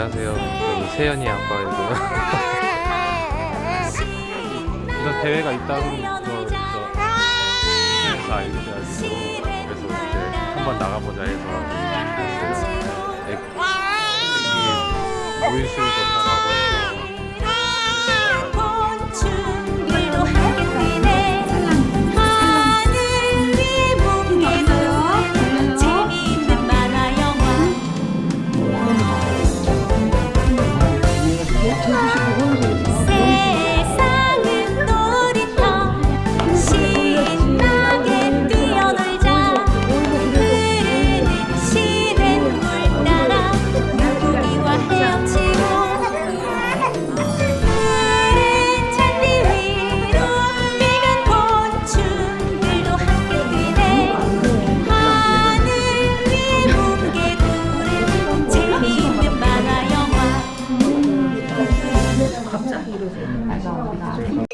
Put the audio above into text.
안녕하세요. 저는 세연이 아빠이고요. 이런 대회가 있다는 거저 알고 그래서 이제 한번 나가보자 해서. 애기 모의수도 나가고 来到我们大厅。